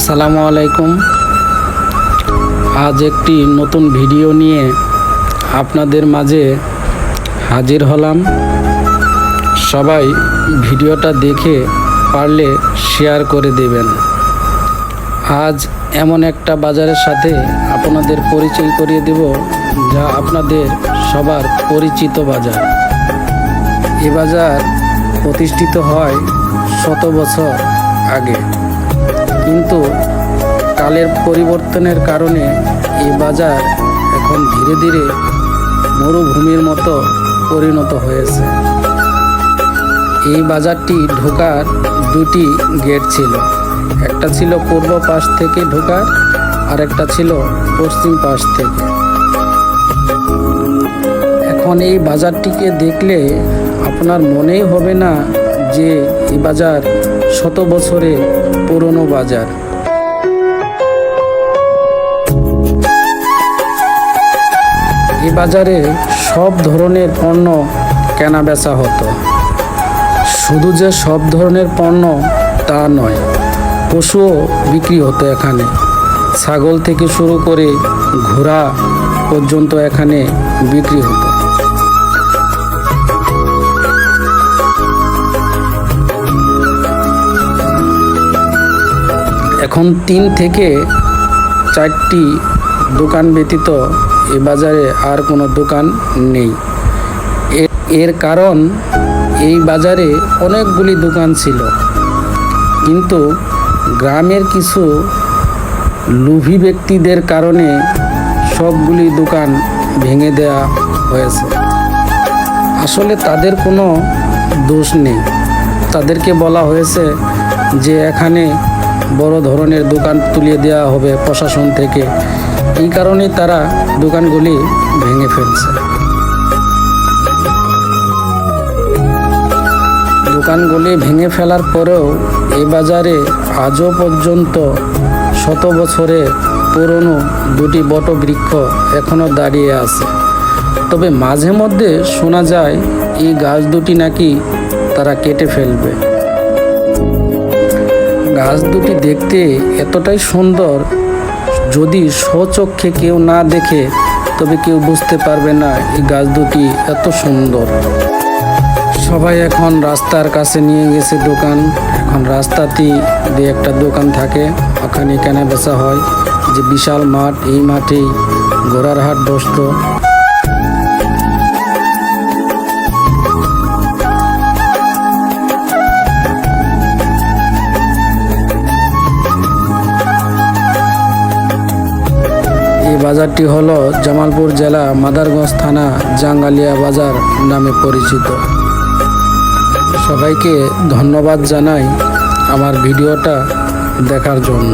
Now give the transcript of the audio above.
আসসালামু আলাইকুম। আজ একটি নতুন ভিডিও নিয়ে আপনাদের মাঝে হাজির হলাম। সবাই ভিডিওটা দেখে পারলে শেয়ার করে দেবেন। আজ এমন একটা বাজারের সাথে আপনাদের পরিচয় করিয়ে দেব, যা আপনাদের সবার পরিচিত বাজার। এ বাজার প্রতিষ্ঠিত হয় শত বছর আগে। কিন্তু কালের পরিবর্তনের কারণে এই বাজার এখন ধীরে ধীরে মরুভূমির মতো পরিণত হয়েছে। এই বাজারটি ঢোকার দুটি গেট ছিল। একটা ছিল পূর্ব পাশ থেকে ঢোকার আর একটা ছিল পশ্চিম পাশ থেকে। এখন এই বাজারটিকে দেখলে আপনার মনেই হবে না যে এই বাজার শত বছরের পুরনো বাজার। বাজারে সব ধরনের পণ্য কেনা বেচা হতো। শুধু যে সব ধরনের পণ্য তা নয়, পশুও বিক্রি হতো এখানে। ছাগল থেকে শুরু করে ঘোড়া পর্যন্ত এখানে বিক্রি হতো। এখন তিন থেকে চারটি দোকান ব্যতীত এ বাজারে আর কোনো দোকান নেই। এর কারণ, এই বাজারে অনেকগুলি দোকান ছিল। কিন্তু গ্রামের কিছু লোভী ব্যক্তিদের কারণে সবগুলি দোকান ভেঙে দেওয়া হয়েছে। আসলে তাদের কোনো দোষ নেই। তাদেরকে বলা হয়েছে যে এখানে বড় ধরনের দোকান তুলিয়ে দেওয়া হবে প্রশাসন থেকে। এই কারণে তারা দোকানগুলি ভেঙে ফেলছে। দোকানগুলি ভেঙে ফেলার পরেও এই বাজারে আজও পর্যন্ত শত বছরের পুরনো দুটি বটবৃক্ষ এখনও দাঁড়িয়ে আছে। তবে মাঝে মধ্যে শোনা যায় এই গাছ দুটি নাকি তারা কেটে ফেলবে। গাছ দুটি দেখতে এতটাই সুন্দর যদি স্বচক্ষে কেউ না দেখে, তবে কেউ বুঝতে পারবে না এই গাছ দুটি এত সুন্দর। সবাই এখন রাস্তার কাছে নিয়ে গেছে দোকান। এখন রাস্তাতেই দিয়ে একটা দোকান থাকে, ওখানে কেনা বেচা হয়। যে বিশাল মাঠ, এই মাঠেই ঘোড়ার হাট বসতো। বাজারটি হল জামালপুর জেলা মাদারগঞ্জ থানা জাঙ্গালিয়া বাজার নামে পরিচিত। সবাইকে ধন্যবাদ জানাই আমার ভিডিওটা দেখার জন্য।